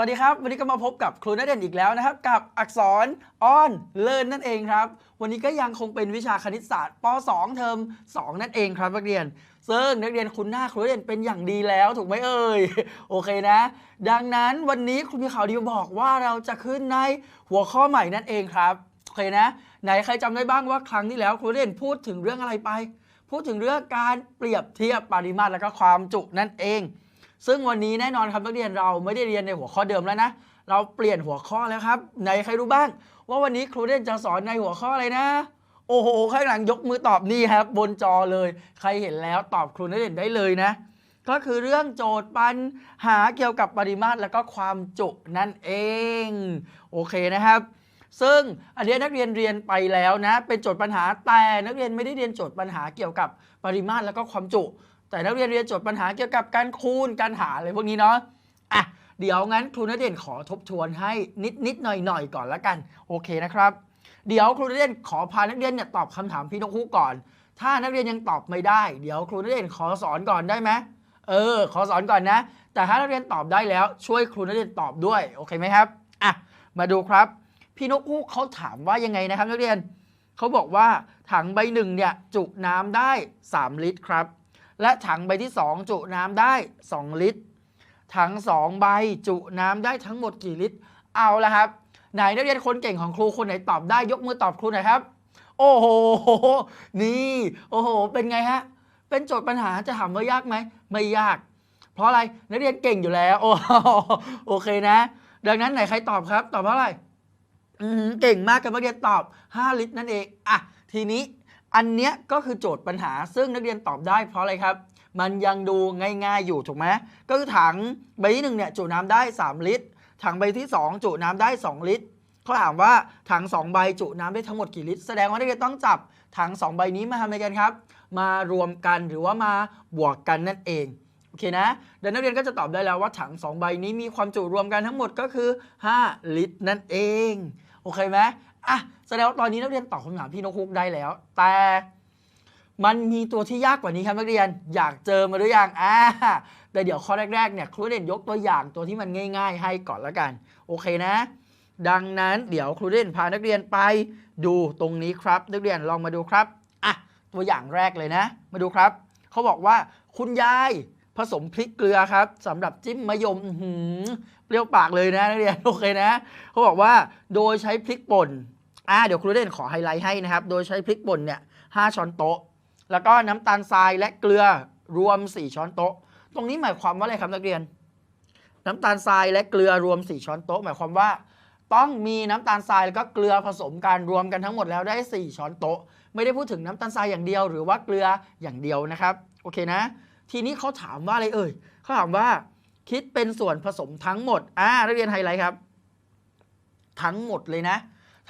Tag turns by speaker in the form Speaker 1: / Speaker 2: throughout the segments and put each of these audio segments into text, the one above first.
Speaker 1: สวัสดีครับ วันนี้ก็มาพบกับครูนักเรียนอีกแล้วนะครับ กับอักษรออนเลินนั่นเองครับ วันนี้ก็ยังคงเป็นวิชาคณิตศาสตร์ป .2 เทอม2 นั่นเองครับนักเรียน ซึ่งนักเรียนคุณหน้าครูนักเรียนเป็นอย่างดีแล้วถูกไหมเอ่ยโอเคนะ ดังนั้นวันนี้ครูมีข่าวดีบอกว่าเราจะขึ้นในหัวข้อใหม่นั่นเองครับโอเคนะ ไหนใครจำได้บ้างว่าครั้งที่แล้วครูนักเรียนพูดถึงเรื่องอะไรไป พูดถึงเรื่องการเปรียบเทียบปริมาตรและก็ความจุนั่นเอง ซึ่งวันนี้แน่นอนครับนักเรียนเราไม่ได้เรียนในหัวข้อเดิมแล้วนะ เราเปลี่ยนหัวข้อแล้วครับไหนใครรู้บ้าง ว่าวันนี้ครูเด่นจะสอนในหัวข้ออะไรนะ โอ้โหข้างหลังยกมือตอบนี่ครับ บนจอเลย ใครเห็นแล้วตอบครูเด่นได้เลยนะ ก็คือเรื่องโจทย์ปัญหาเกี่ยวกับปริมาตรและก็ความจุนั่นเอง โอเคนะครับซึ่งอันนี้นักเรียนเรียนไปแล้วนะ เป็นโจทย์ปัญหาแต่นักเรียนไม่ได้เรียนโจทย์ปัญหาเกี่ยวกับปริมาตรและก็ความจุ แต่นักเรียนเรียนโจทย์ปัญหาเกี่ยวกับการคูณการหารอะไรพวกนี้เนาะอะเดี๋ยวงั้นครูนักเรียนขอทบทวนให้นิดนิดหน่อยหน่อยก่อนละกัน โอเคนะครับ เดี๋ยวครูนักเรียนขอพานักเรียนเนี่ยตอบคำถามพี่นกฮูกก่อน ถ้านักเรียนยังตอบไม่ได้ เดี๋ยวครูนักเรียนขอสอนก่อนได้ไหมเออ ขอสอนก่อนนะ แต่ถ้านักเรียนตอบได้แล้ว ช่วยครูนักเรียนตอบด้วยโอเคไหมครับอะมาดูครับ พี่นกฮูกเขาถามว่ายังไงนะครับนักเรียนเขาบอกว่าถังใบหนึ่งเนี่ยจุน้ำได้ 3 ลิตรครับ และถังใบที่ 2 จุน้ำได้ 2 ลิตร ถัง 2 ใบจุน้ำได้ทั้งหมดกี่ลิตร เอาละครับ ไหนนักเรียนคนเก่งของครูคนไหนตอบได้ยกมือตอบครูหน่อยครับ โอ้โห นี่ โอ้โห เป็นไงฮะ เป็นโจทย์ปัญหาจะถามว่ายากไหม ไม่ยาก เพราะอะไรนักเรียนเก่งอยู่แล้ว โอ้โอเคนะ ดังนั้นไหนใครตอบครับ ตอบเพราะอะไรเก่งมากกับนักเรียนตอบ 5 ลิตรนั่นเอง อะ ทีนี้ อันเนี้ยก็คือโจทย์ปัญหาซึ่งนักเรียนตอบได้เพราะอะไรครับ มันยังดูง่ายๆอยู่ถูกไหมก็คือถังใบที่หนึ่งเนี่ยจุน้ำได้ 3 ลิตร ถังใบที่ 2 จุน้ำได้ 2 ลิตรเขาถามว่าถัง2ใบจุน้ำได้ทั้งหมดกี่ลิตร แสดงว่านักเรียนต้องจับถัง2ใบนี้มาทำอะไรกันครับ มารวมกันหรือว่ามาบวกกันนั่นเองโอเคนะเดี๋ยวนักเรียนก็จะตอบได้แล้วว่าถัง2ใบนี้มีความจุรวมกันทั้งหมดก็คือ 5 ลิตรนั่นเองโอเคไหม อะแสดงว่าตอนนี้นักเรียนตอบคำถามพี่นกฮุกได้แล้ว แต่มันมีตัวที่ยากกว่านี้ครับนักเรียนอยากเจอมาหรือยังอ่าแต่เดี๋ยวข้อแรกๆเนี่ยครูเด่นยกตัวอย่างตัวที่มันง่าย ๆ ให้ก่อนละกัน โอเคนะ ดังนั้นเดี๋ยวครูเด่นพานักเรียนไปดูตรงนี้ครับ นักเรียนลองมาดูครับอะตัวอย่างแรกเลยนะ มาดูครับ เขาบอกว่าคุณยาย ผสมพริกเกลือครับสำหรับจิ้มมะยมหือเปรี้ยวปากเลยนะนักเรียนโอเคนะเขาบอกว่าโดยใช้พริกป่นอ่าเดี๋ยวครูเด่นขอไฮไลท์ให้นะครับ โดยใช้พริกป่นเนี่ยห้าช้อนโต๊ะ แล้วก็น้ำตาลทรายและเกลือรวม 4 ช้อนโต๊ะ ตรงนี้หมายความว่าอะไรครับนักเรียน น้ำตาลทรายและเกลือรวม 4 ช้อนโต๊ะ หมายความว่า ต้องมีน้ำตาลทรายแล้วก็เกลือผสมกันรวมกันทั้งหมดแล้วได้ 4 ช้อนโต๊ะ ไม่ได้พูดถึงน้ำตาลทรายอย่างเดียว หรือว่าเกลืออย่างเดียวนะครับ โอเคนะ ทีนี้เขาถามว่าอะไรเอ่ยเขาถามว่าคิดเป็นส่วนผสมทั้งหมดอ่านักเรียนไฮไลท์ครับ ทั้งหมดเลยนะ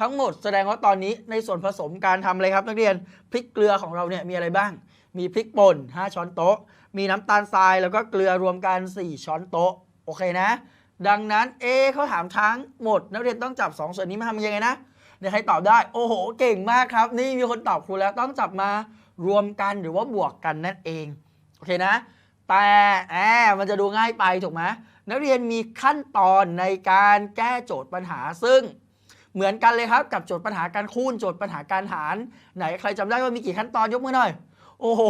Speaker 1: ทั้งหมดแสดงว่าตอนนี้ในส่วนผสมการทำอะไรครับ นักเรียนพริกเกลือของเราเนี่ยมีอะไรบ้าง มีพริกป่น 5 ช้อนโต๊ะ มีน้ำตาลทรายแล้วก็เกลือรวมกัน 4 ช้อนโต๊ะโอเคนะ ดังนั้นเอเขาถามทั้งหมด นักเรียนต้องจับ 2 ส่วนนี้มาทำยังไงนะเดี๋ยวใครตอบได้ โอ้โห เก่งมากครับ นี่มีคนตอบครูแล้วต้องจับมารวมกันหรือว่าบวกกันนั่นเอง โอเคนะ แต่แอบมันจะดูง่ายไปถูกไหมนักเรียนมีขั้นตอนในการแก้โจทย์ปัญหาซึ่งเหมือนกันเลยครับกับโจทย์ปัญหาการคูณโจทย์ปัญหาการหาร ไหนใครจำได้ว่ามีกี่ขั้นตอนยกมือหน่อย โอ้โห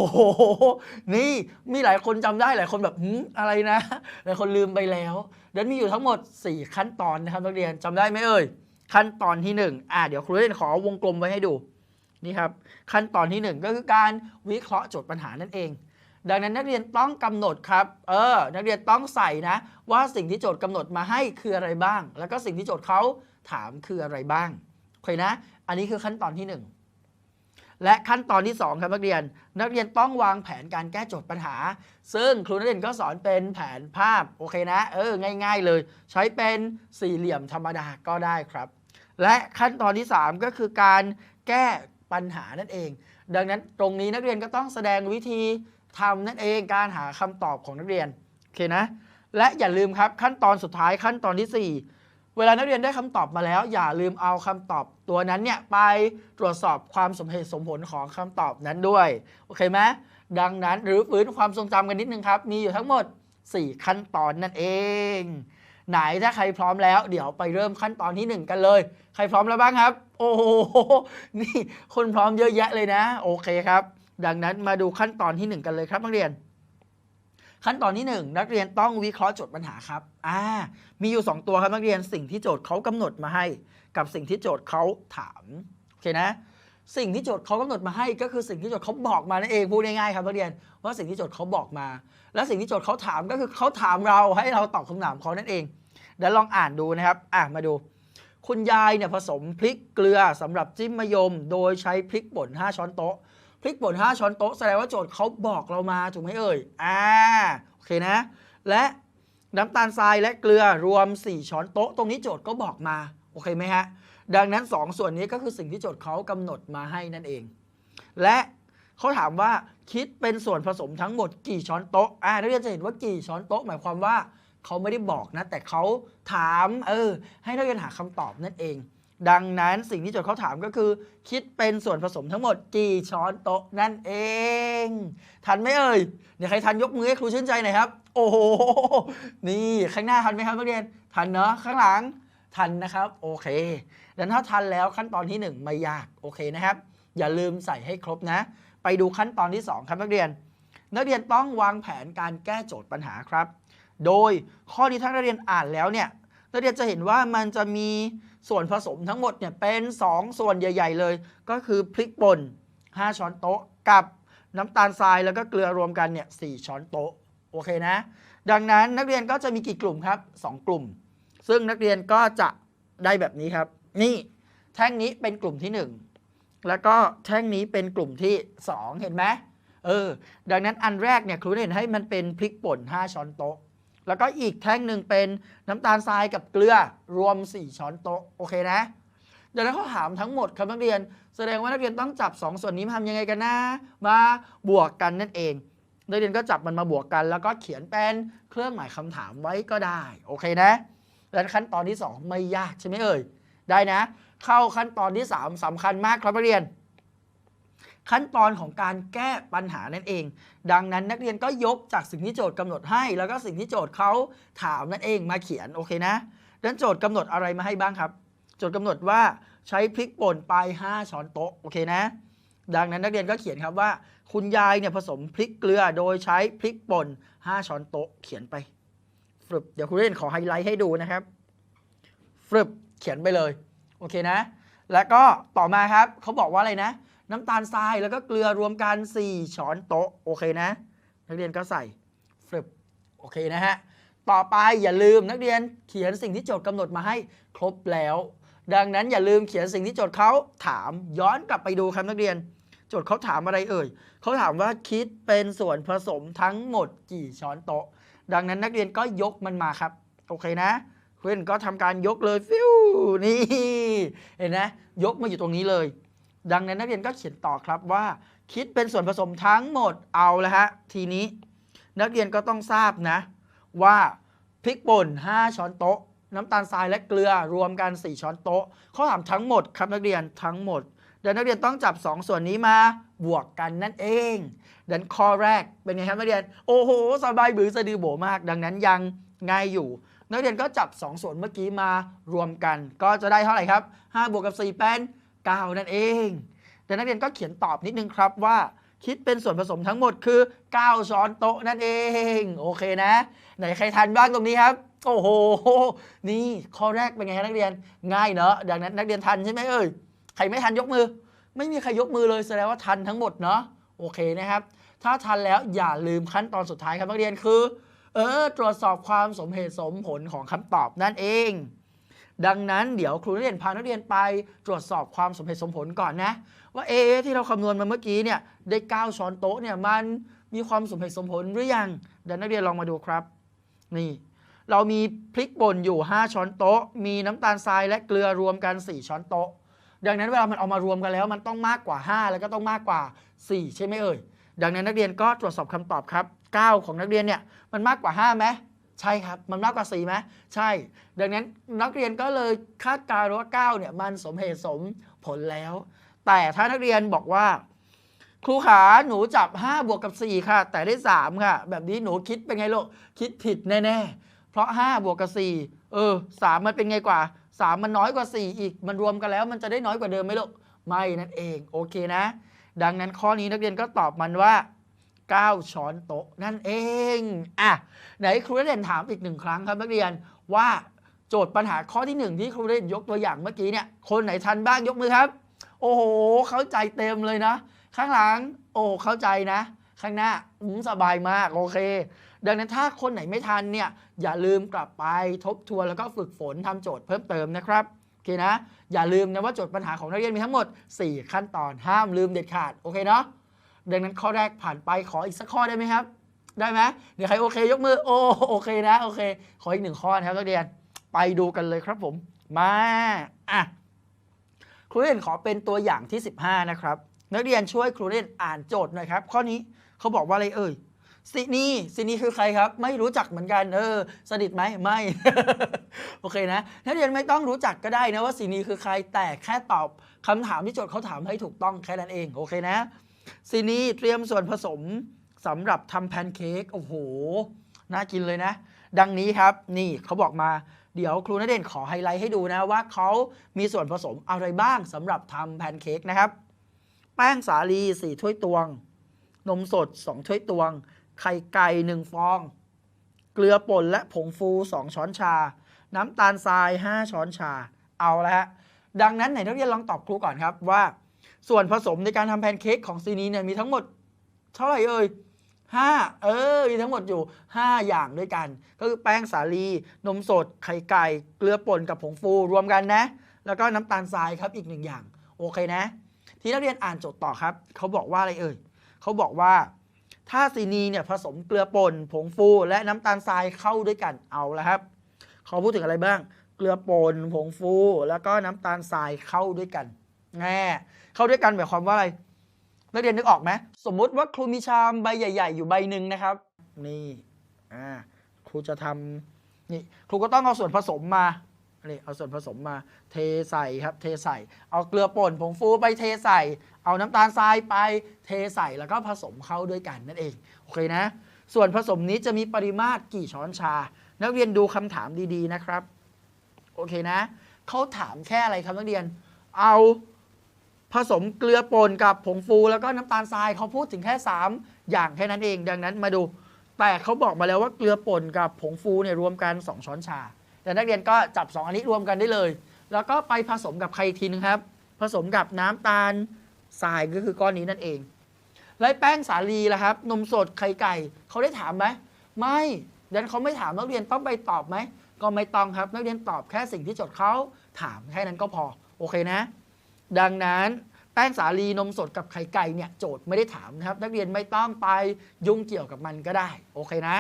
Speaker 1: นี่มีหลายคนจำได้หลายคนแบบหืมอะไรนะหลายคนลืมไปแล้วเดี๋ยวมีอยู่ทั้งหมด 4 ขั้นตอนนะครับนักเรียนจำได้ไหมเอ่ยขั้นตอนที่1อ่าเดี๋ยวครูเล่นขอวงกลมไว้ให้ดูนี่ครับขั้นตอนที่ 1 ก็คือการวิเคราะห์โจทย์ปัญหานั่นเอง ดังนั้นนักเรียนต้องกำหนดครับ เออ นักเรียนต้องใส่นะ ว่าสิ่งที่โจทย์กำหนดมาให้คืออะไรบ้าง แล้วก็สิ่งที่โจทย์เขาถามคืออะไรบ้างโอเคนะ อันนี้คือขั้นตอนที่ 1 และขั้นตอนที่ 2 ครับนักเรียน นักเรียนต้องวางแผนการแก้โจทย์ปัญหา ซึ่งครูนักเรียนก็สอนเป็นแผนภาพ โอเคนะ เออ ง่าย ๆ เลย ใช้เป็นสี่เหลี่ยมธรรมดาก็ได้ครับ และขั้นตอนที่ 3 ก็คือการแก้ปัญหานั่นเอง ดังนั้นตรงนี้นักเรียนก็ต้องแสดงวิธี ทำนั่นเองการหาคำตอบของนักเรียนโอเคนะ และอย่าลืมครับขั้นตอนสุดท้ายขั้นตอนที่ 4 เวลานักเรียนได้คำตอบมาแล้ว อย่าลืมเอาคำตอบตัวนั้นเนี่ยไปตรวจสอบความสมเหตุสมผลของคำตอบนั้นด้วยโอเคไหมดังนั้นหรือฟื้นความทรงจำกันนิดนึงครับ มีอยู่ทั้งหมด 4 ขั้นตอนนั่นเอง ไหนถ้าใครพร้อมแล้ว เดี๋ยวไปเริ่มขั้นตอนที่หนึ่งกันเลย ใครพร้อมแล้วบ้างครับ โอ้โหนี่คนพร้อมเยอะแยะเลยนะ โอเคครับ ดังนั้นมาดูขั้นตอนที่หนึ่งกันเลยครับนักเรียน ขั้นตอนที่หนึ่งนักเรียนต้องวิเคราะห์โจทย์ปัญหาครับอ่ามีอยู่สองตัวครับนักเรียนสิ่งที่โจทย์เขากำหนดมาให้ กับสิ่งที่โจทย์เขาถามโอเคนะ สิ่งที่โจทย์เขากำหนดมาให้ ก็คือสิ่งที่โจทย์เขาบอกมานั่นเองพูดง่ายๆครับนักเรียนว่าสิ่งที่โจทย์เขาบอกมา และสิ่งที่โจทย์เขาถามก็คือเขาถามเราให้เราตอบคำถามเขานั่นเองเดี๋ยวลองอ่านดูนะครับ อะมาดูคุณยายเนี่ยผสมพริกเกลือสำหรับจิ้มมะยม โดยใช้พริกป่น 5 ช้อนโต๊ะ พริกป่น5ช้อนโต๊ะแสดงว่าโจทย์เขาบอกเรามาถูกไหมเอ่ยอ่าโอเคนะ และน้ำตาลทรายและเกลือรวม 4 ช้อนโต๊ะ ตรงนี้โจทย์ก็บอกมา โอเคไหมฮะ ดังนั้น 2 ส่วนนี้ก็คือสิ่งที่โจทย์เขากำหนดมาให้นั่นเอง และเขาถามว่าคิดเป็นส่วนผสมทั้งหมดกี่ช้อนโต๊ะอ่านักเรียนจะเห็นว่ากี่ช้อนโต๊ะ หมายความว่าเขาไม่ได้บอกนะ แต่เขาถาม เออ ให้นักเรียนหาคำตอบนั่นเอง ดังนั้นสิ่งที่โจทย์เขาถามก็คือ คิดเป็นส่วนผสมทั้งหมดกี่ช้อนโต๊ะนั่นเอง ทันไหมเอ่ยเดี๋ยวใครทันยกมือให้ครูชื่นใจหน่อยครับ โอ้โหนี่ข้างหน้าทันไหมครับนักเรียนทันเนาะข้างหลังทันนะครับ โอเคดังนั้นถ้าทันแล้วขั้นตอนที่ 1 ไม่ยากโอเคนะครับ อย่าลืมใส่ให้ครบนะ ไปดูขั้นตอนที่ 2 ครับนักเรียน นักเรียนต้องวางแผนการแก้โจทย์ปัญหาครับ โดยข้อนี้ถ้านักเรียนอ่านแล้วเนี่ยนักเรียนจะเห็นว่ามันจะมี ส่วนผสมทั้งหมดเนี่ยเป็น 2 ส่วนใหญ่ ๆ เลย ก็คือพริกป่น 5 ช้อนโต๊ะกับน้ำตาลทรายแล้วก็เกลือรวมกันเนี่ยสช้อนโต๊ะโอเคนะ ดังนั้นนักเรียนก็จะมีกี่กลุ่มครับ 2 กลุ่ม ซึ่งนักเรียนก็จะได้แบบนี้ครับ นี่แท่งนี้เป็นกลุ่มที่ 1 แล้วก็แท่งนี้เป็นกลุ่มที่ 2 เห็นไหมเออ ดังนั้นอันแรกเนี่ยครูเห็นให้มันเป็นพริกป่น 5 ช้อนโต๊ะ แล้วก็อีกแท่งหนึ่งเป็นน้ำตาลทรายกับเกลือรวม 4 ช้อนโต๊ะโอเคนะเดี๋ยวนั้นเขาถามทั้งหมดครับนักเรียน แสดงว่านักเรียนต้องจับ 2 ส่วนนี้มาทำยังไงกันนะมาบวกกันนั่นเองนักเรียนก็จับมันมาบวกกัน แล้วก็เขียนเป็นเครื่องหมายคำถามไว้ก็ได้โอเคนะและขั้นตอนที่ 2 ไม่ยากใช่ไหมเอ่ยได้นะ เข้าขั้นตอนที่ 3สำคัญมากครับนักเรียน ขั้นตอนของการแก้ปัญหานั่นเอง ดังนั้นนักเรียนก็ยกจากสิ่งที่โจทย์กำหนดให้ แล้วก็สิ่งที่โจทย์เขาถามนั่นเองมาเขียนโอเคนะดังนั้นโจทย์กำหนดอะไรมาให้บ้างครับ โจทย์กำหนดว่าใช้พริกป่นไป 5 ช้อนโต๊ะโอเคนะ ดังนั้นนักเรียนก็เขียนครับว่า คุณยายเนี่ยผสมพริกเกลือโดยใช้พริกป่น 5 ช้อนโต๊ะเขียนไปฟึบเดี๋ยวครูเล่นขอไฮไลท์ให้ดูนะครับฟึบเขียนไปเลยโอเคนะ แล้วก็ต่อมาครับเขาบอกว่าอะไรนะ น้ำตาลทรายแล้วก็เกลือรวมกัน 4 ช้อนโต๊ะ โอเคนะ นักเรียนก็ใส่ฟึบโอเคนะฮะ ต่อไปอย่าลืมนักเรียนเขียนสิ่งที่โจทย์กำหนดมาให้ครบแล้ว ดังนั้นอย่าลืมเขียนสิ่งที่โจทย์เขาถามย้อนกลับไปดูครับนักเรียน โจทย์เขาถามอะไรเอ่ยเขาถามว่าคิดเป็นส่วนผสมทั้งหมดกี่ช้อนโต๊ะ ดังนั้นนักเรียนก็ยกมันมาครับ โอเคนะเพื่อนก็ทำการยกเลยฟิวนี่เห็นนะยกมาอยู่ตรงนี้เลย ดังนั้นนักเรียนก็เขียนต่อครับว่า คิดเป็นส่วนผสมทั้งหมดเอาละฮะทีนี้ นักเรียนก็ต้องทราบนะ ว่าพริกป่น 5 ช้อนโต๊ะ น้ำตาลทรายและเกลือรวมกัน 4 ช้อนโต๊ะเขาถามทั้งหมดครับนักเรียนทั้งหมดเดี๋ยวนักเรียนต้องจับ 2 ส่วนนี้มาบวกกันนั่นเอง ดังข้อแรกเป็นไงครับนักเรียน โอ้โห สบายบือสะดือโบมาก ดังนั้นยังง่ายอยู่ นักเรียนก็จับ 2 ส่วนเมื่อกี้มารวมกัน ก็จะได้เท่าไหร่ครับ 5 บวกกับ 4 เป็น 9 นั่นเอง แต่นักเรียนก็เขียนตอบนิดนึงครับว่าคิดเป็นส่วนผสมทั้งหมดคือ 9 ช้อนโต๊ะนั่นเอง โอเคนะ ไหนใครทันบ้างตรงนี้ครับ โอ้โห นี่ข้อแรกเป็นไงครับนักเรียน ง่ายเนอะดังนั้นนักเรียนทันใช่ไหมเอ่ย ใครไม่ทันยกมือ ไม่มีใครยกมือเลยแสดงว่าทันทั้งหมดเนาะ โอเคนะครับ ถ้าทันแล้วอย่าลืมขั้นตอนสุดท้ายครับนักเรียนคือ เออ ตรวจสอบความสมเหตุสมผลของคำตอบนั่นเอง ดังนั้นเดี๋ยวครูนักเรียนพานักเรียนไปตรวจสอบความสมเหตุสมผลก่อนนะ ว่าเอที่เราคำนวณมาเมื่อกี้เนี่ยได้9ช้อนโต๊ะเนี่ยมันมีความสมเหตุสมผลหรือยังเดี๋ยวนักเรียนลองมาดูครับ นี่ เรามีพริกป่นอยู่ 5 ช้อนโต๊ะ มีน้ำตาลทรายและเกลือรวมกัน 4 ช้อนโต๊ะ ดังนั้นเวลามันเอามารวมกันแล้ว มันต้องมากกว่า 5 แล้วก็ต้องมากกว่า 4 ใช่ไหมเอ่ยดังนั้นนักเรียนก็ตรวจสอบคำตอบครับ 9 ของนักเรียนเนี่ยมันมากกว่า5ไหม ใช่ครับ มันมากกว่า4ไหมใช่ ดังนั้นนักเรียนก็เลยคาดการณ์ว่า9เนี่ยมันสมเหตุสมผลแล้ว แต่ถ้านักเรียนบอกว่า ครูขาหนูจับ 5 บวกกับ 4 ค่ะ แต่ได้ 3 ค่ะ แบบนี้หนูคิดเป็นไงลูกคิดผิดแน่ๆ เพราะ 5 บวกกับ 4 เออ 3 มันเป็นไงกว่า 3 มันน้อยกว่า 4 อีก มันรวมกันแล้ว มันจะได้น้อยกว่าเดิมไหมลูกไม่นั่นเองโอเคนะ ดังนั้นข้อนี้นักเรียนก็ตอบมันว่า 9 ช้อนโต๊ะนั่นเองอะไหนครูเด่นถามอีกหนึ่งครั้งครับนักเรียนว่าโจทย์ปัญหาข้อที่หนึ่งที่ครูเด่นยกตัวอย่างเมื่อกี้เนี่ยคนไหนทันบ้างยกมือครับ โอ้โห เข้าใจเต็มเลยนะ ข้างหลัง โอ้เข้าใจนะ ข้างหน้าอืมสบายมากโอเค ดังนั้นถ้าคนไหนไม่ทันเนี่ยอย่าลืมกลับไปทบทวนแล้วก็ฝึกฝนทำโจทย์เพิ่มเติมนะครับโอเคนะ อย่าลืมนะว่าโจทย์ปัญหาของนักเรียนมีทั้งหมด 4 ขั้นตอนห้ามลืมเด็ดขาด โอเคเนาะ ดังนั้นข้อแรกผ่านไปขออีกสักข้อได้ไหมครับ ได้ไหมเดี๋ยวใครโอเค ยกมือโอโอเคนะโอเค ขออีกหนึ่งข้อนะครับนักเรียนไปดูกันเลยครับผมมาอะครูเรียนขอเป็นตัวอย่างที่ 15 นะครับ นักเรียนช่วยครูเรียนอ่านโจทย์หน่อยครับข้อนี้เขาบอกว่าอะไรเอ่ยซินีซินีคือใครครับ ไม่รู้จักเหมือนกัน เออ สนิทไหมไม่ โอเคนะนักเรียนไม่ต้องรู้จักก็ได้นะว่าซินีคือใครแต่แค่ตอบคำถามที่โจทย์เขาถามให้ถูกต้องแค่นั้นเอง โอเคนะ ซีนี้เตรียมส่วนผสมสำหรับทำแพนเค้กโอ้โห น่ากินเลยนะ ดังนี้ครับนี่เขาบอกมาเดี๋ยวครูณเด่นขอไฮไลท์ให้ดูนะว่าเขามีส่วนผสมอะไรบ้างสำหรับทำแพนเค้กนะครับ แป้งสาลี 4 ถ้วยตวง นมสด 2 ถ้วยตวง ไข่ไก่ 1 ฟอง เกลือป่นและผงฟู 2 ช้อนชา น้ำตาลทราย 5 ช้อนชา เอาละฮะ ดังนั้นไหนนักเรียนลองตอบครูก่อนครับว่า ส่วนผสมในการทำแพนเค้กของซีนีเนี่ยมีทั้งหมดเท่าไหร่เอ่ยห้าเออมีทั้งหมดอยู่ 5 อย่างด้วยกัน ก็คือแป้งสาลี นมสด ไข่ไก่ เกลือป่นกับผงฟูรวมกันนะ แล้วก็น้ำตาลทรายครับอีกหนึ่งอย่าง โอเคนะ ที่นักเรียนอ่านโจทย์ต่อครับ เขาบอกว่าอะไรเอ่ยเขาบอกว่า ถ้าซีนีเนี่ยผสมเกลือป่นผงฟูและน้ำตาลทรายเข้าด้วยกันเอาละครับเขาพูดถึงอะไรบ้าง เกลือป่นผงฟู แล้วก็น้ำตาลทรายเข้าด้วยกันแง่ เข้าด้วยกันหมายความว่าอะไร นักเรียนนึกออกไหมสมมุติว่าครูมีชามใบใหญ่ ๆ อยู่ใบหนึ่งนะครับ นี่อ่าครูจะทำนี่ครูก็ต้องเอาส่วนผสมมานี่เอาส่วนผสมมาเทใส่ครับ เทใส่ เอาเกลือป่นผงฟูไปเทใส่ เอาน้ำตาลทรายไปเทใส่แล้วก็ผสมเข้าด้วยกันนั่นเองโอเคนะ ส่วนผสมนี้จะมีปริมาตรกี่ช้อนชา นักเรียนดูคำถามดีๆนะครับ โอเคนะเขาถามแค่อะไรครับนักเรียน เอา ผสมเกลือป่นกับผงฟูแล้วก็น้ำตาลทรายเขาพูดถึงแค่ 3 อย่างแค่นั้นเอง ดังนั้นมาดู แต่เขาบอกมาแล้วว่าเกลือป่นกับผงฟูเนี่ยรวมกัน 2 ช้อนชา แต่นักเรียนก็จับ 2 อันนี้รวมกันได้เลย แล้วก็ไปผสมกับใครทีนครับ ผสมกับน้ำตาลทรายก็คือก้อนนี้นั่นเองแล้วแป้งสาลีล่ะครับ นมสดไข่ไก่เขาได้ถามไหมไม่ดังนั้นเขาไม่ถามนักเรียนต้องไปตอบไหมก็ไม่ต้องครับ นักเรียนตอบแค่สิ่งที่โจทย์เขาถามแค่นั้นก็พอ โอเคนะ ดังนั้นแป้งสาลีนมสดกับไข่ไก่เนี่ยโจทย์ไม่ได้ถามนะครับ นักเรียนไม่ต้องไปยุ่งเกี่ยวกับมันก็ได้ โอเคนะ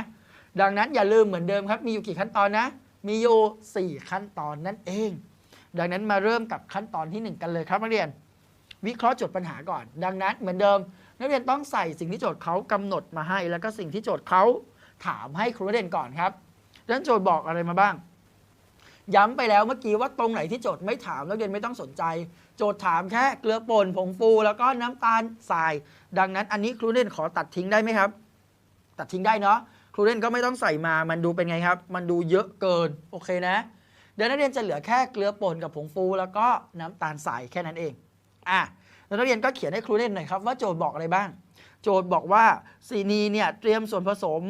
Speaker 1: ดังนั้นอย่าลืมเหมือนเดิมครับ มีอยู่กี่ขั้นตอนนะ มีอยู่ 4 ขั้นตอนนั่นเอง ดังนั้นมาเริ่มกับขั้นตอนที่ 1 กันเลยครับนักเรียน วิเคราะห์โจทย์ปัญหาก่อน ดังนั้นเหมือนเดิม นักเรียนต้องใส่สิ่งที่โจทย์เขากำหนดมาให้ แล้วก็สิ่งที่โจทย์เขาถามให้ครูเด่นก่อนครับดังนั้นโจทย์บอกอะไรมาบ้าง ย้ำไปแล้วเมื่อกี้ว่าตรงไหนที่โจทย์ไม่ถามนักเรียนไม่ต้องสนใจ โจทย์ถามแค่เกลือป่นผงฟูแล้วก็น้ำตาลทราย ดังนั้นอันนี้ครูเด่นขอตัดทิ้งได้ไหมครับ ตัดทิ้งได้เนาะครูเด่นก็ไม่ต้องใส่มามันดูเป็นไงครับ มันดูเยอะเกินโอเคนะ เดี๋ยวนักเรียนจะเหลือแค่เกลือป่นกับผงฟูแล้วก็น้ำตาลทรายแค่นั้นเองอะแล้วนักเรียนก็เขียนให้ครูเด่นหน่อยครับว่าโจทย์บอกอะไรบ้าง โจทย์บอกว่าซีนีเนี่ยเตรียมส่วนผสม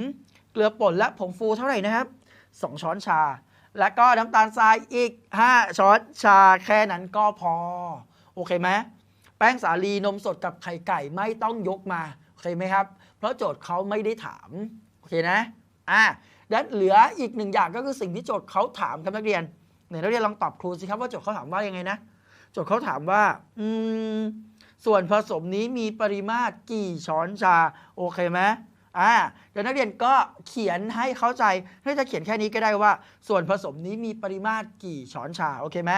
Speaker 1: เกลือป่นและผงฟูเท่าไหร่นะครับ 2 ช้อนชา แล้วก็น้ำตาลทรายอีก 5 ช้อนชาแค่นั้นก็พอ โอเคไหมแป้งสาลีนมสดกับไข่ไก่ไม่ต้องยกมาโอเคไหมครับ เพราะโจทย์เขาไม่ได้ถาม โอเคนะอะและเหลืออีกหนึ่งอย่างก็คือสิ่งที่โจทย์เขาถามครับนักเรียนไหนนักเรียนลองตอบครูสิครับว่าโจทย์เขาถามว่ายังไงนะโจทย์เขาถามว่า อืมส่วนผสมนี้มีปริมาตรกี่ช้อนชา โอเคไหม อ่าเดี๋ยวนักเรียนก็เขียนให้เข้าใจถ้าจะเขียนแค่นี้ก็ได้ว่า ส่วนผสมนี้มีปริมาตรกี่ช้อนชาโอเคไหม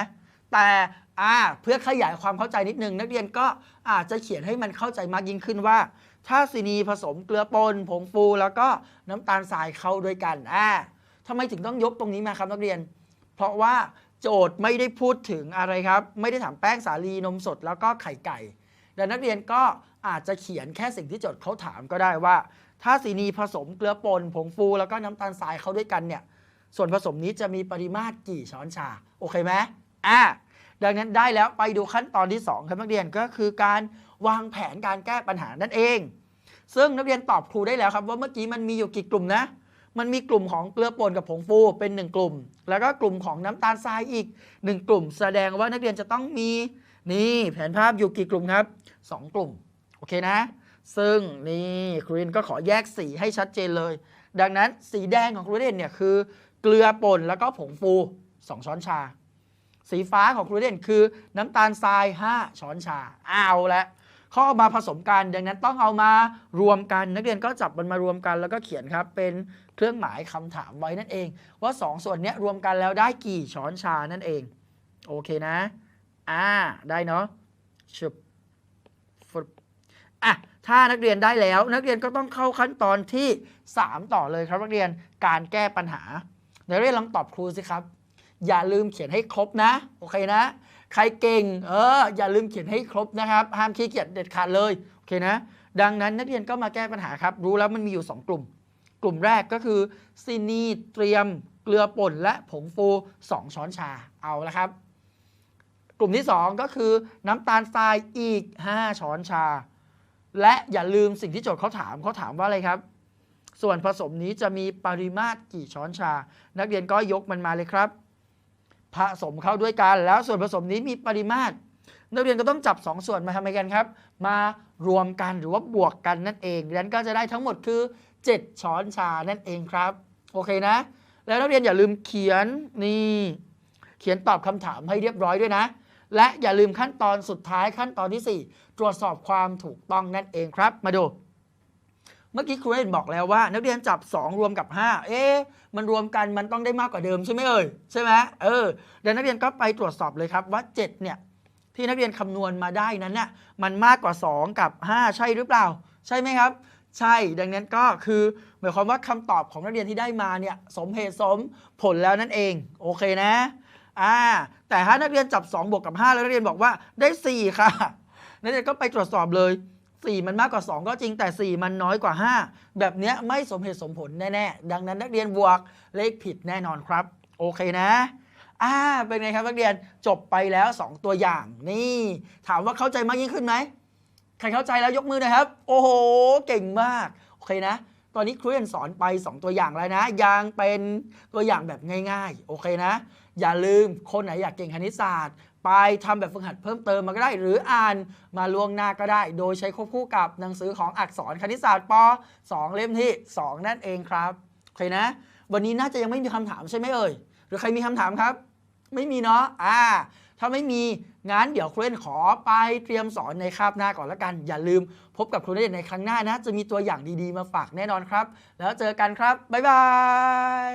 Speaker 1: แต่อ่าเพื่อขยายความเข้าใจนิดนึง นักเรียนก็อาจจะเขียนให้มันเข้าใจมากยิ่งขึ้นว่า ถ้าซีนีผสมเกลือป่นผงฟูแล้วก็น้ำตาลทรายเข้าด้วยกันอ่าทำไมถึงต้องยกตรงนี้มาครับนักเรียน เพราะว่าโจทย์ไม่ได้พูดถึงอะไรครับ ไม่ได้ถามแป้งสาลีนมสดแล้วก็ไข่ไก่ ดังนักเรียนก็อาจจะเขียนแค่สิ่งที่โจทย์เขาถามก็ได้ว่า ถ้าซีนีผสมเกลือป่นผงฟูแล้วก็น้ำตาลทรายเข้าด้วยกันเนี่ย ส่วนผสมนี้จะมีปริมาตรกี่ช้อนชา โอเคไหมอะดังนั้นได้แล้วไปดูขั้นตอนที่ 2 ครับนักเรียนก็คือการวางแผนการแก้ปัญหานั่นเอง ซึ่งนักเรียนตอบครูได้แล้วครับ ว่าเมื่อกี้มันมีอยู่กี่กลุ่มนะ มันมีกลุ่มของเกลือป่นกับผงฟูเป็น 1 กลุ่ม แล้วก็กลุ่มของน้ำตาลทรายอีก 1 กลุ่ม แสดงว่านักเรียนจะต้องมีนี่แผนภาพอยู่กี่กลุ่มครับ 2 กลุ่ม โอเคนะ ซึ่งนี่ครูเรนก็ขอแยกสีให้ชัดเจนเลย ดังนั้นสีแดงของครูเรนเนี่ยคือ เกลือป่นแล้วก็ผงฟู 2 ช้อนชา สีฟ้าของครูเรนคือน้ำตาลทราย 5 ช้อนชาเอาละเขาเอามาผสมกันดังนั้นต้องเอามารวมกัน นักเรียนก็จับมันมารวมกันแล้วก็เขียนครับ เป็นเครื่องหมายคำถามไว้นั่นเอง ว่า2ส่วนนี้รวมกันแล้วได้กี่ช้อนชานั่นเอง โอเคนะ อ่า ได้เนาะชึบฟึบอะ ถ้านักเรียนได้แล้ว นักเรียนก็ต้องเข้าขั้นตอนที่ 3 ต่อเลยครับนักเรียนการแก้ปัญหานักเรียนลองตอบครูสิครับ อย่าลืมเขียนให้ครบนะ โอเคนะ ใครเก่ง เออ อย่าลืมเขียนให้ครบนะครับ ห้ามขี้เกียจเด็ดขาดเลย โอเคนะ ดังนั้นนักเรียนก็มาแก้ปัญหาครับ รู้แล้วมันมีอยู่ 2 กลุ่ม กลุ่มแรกก็คือซีนีเตรียม เกลือป่นและผงฟู 2 ช้อนชา เอาละครับ กลุ่มที่ 2 ก็คือน้ำตาลทรายอีก 5 ช้อนชา และอย่าลืมสิ่งที่โจทย์เขาถามเขาถามว่าอะไรครับ ส่วนผสมนี้จะมีปริมาตรกี่ช้อนชา นักเรียนก็ยกมันมาเลยครับ ผสมเข้าด้วยกันแล้วส่วนผสมนี้มีปริมาตร นักเรียนก็ต้องจับ 2 ส่วนมาทำอะไรกันครับ มารวมกันหรือว่าบวกกันนั่นเองดังนั้นก็จะได้ทั้งหมดคือ 7 ช้อนชานั่นเองครับ โอเคนะ แล้วนักเรียนอย่าลืมเขียนนี่เขียนตอบคำถามให้เรียบร้อยด้วยนะ และอย่าลืมขั้นตอนสุดท้ายขั้นตอนที่ 4 รวจสอบความถูกต้องนั่นเองครับ มาดู เมื่อกี้ครูเห็นบอกแล้วว่า นักเรียนจับ 2 รวมกับ 5 เอ๊ะมันรวมกันมันต้องได้มากกว่าเดิมใช่ไหมเอ่ยใช่ไหมเออเดี๋ยวนักเรียนก็ไปตรวจสอบเลยครับว่า 7 เนี่ยที่นักเรียนคำนวณมาได้นั้นน่ะมันมากกว่า 2 กับ 5 ใช่หรือเปล่า ใช่ไหมครับ ใช่ดังนั้นก็คือหมายความว่าคำตอบของนักเรียนที่ได้มาเนี่ยสมเหตุสมผลแล้วนั่นเอง โอเคนะอ่าแต่ถ้านักเรียนจับ 2 บวกกับ 5 แล้วนักเรียนบอกว่าได้ 4 ค่ะ นักเรียนก็ไปตรวจสอบเลย 4 มันมากกว่า 2 ก็จริงแต่ 4 มันน้อยกว่า 5 แบบนี้ไม่สมเหตุสมผลแน่ๆ ดังนั้นนักเรียนบวกเลขผิดแน่นอนครับ โอเคนะอ่าเป็นไงครับนักเรียนจบไปแล้ว 2 ตัวอย่างนี่ ถามว่าเข้าใจมากยิ่งขึ้นไหมใครเข้าใจแล้วยกมือนะครับ โอ้โห เก่งมาก โอเคนะ ตอนนี้ครูเรียนสอนไป 2 ตัวอย่างแล้วนะ ยังเป็นตัวอย่างแบบง่าย ๆ โอเคนะ อย่าลืมคนไหนอยากเก่งคณิตศาสตร์ ไปทำแบบฝึกหัดเพิ่มเติมมาก็ได้ หรืออ่านมาล่วงหน้าก็ได้ โดยใช้ควบคู่กับหนังสือของอักษรคณิตศาสตร์ป 2 เล่มที่ 2 นั่นเองครับโอเคนะ วันนี้น่าจะยังไม่มีคำถามใช่ไหมเอ่ย หรือใครมีคำถามครับ ไม่มีเนาะอ่าถ้าไม่มีงั้นเดี๋ยวครูเล่นขอไปเตรียมสอนในคาบหน้าก่อนละกัน อย่าลืมพบกับครูเล่นในครั้งหน้านะ จะมีตัวอย่างดีๆมาฝากแน่นอนครับ แล้วเจอกันครับบ๊ายบาย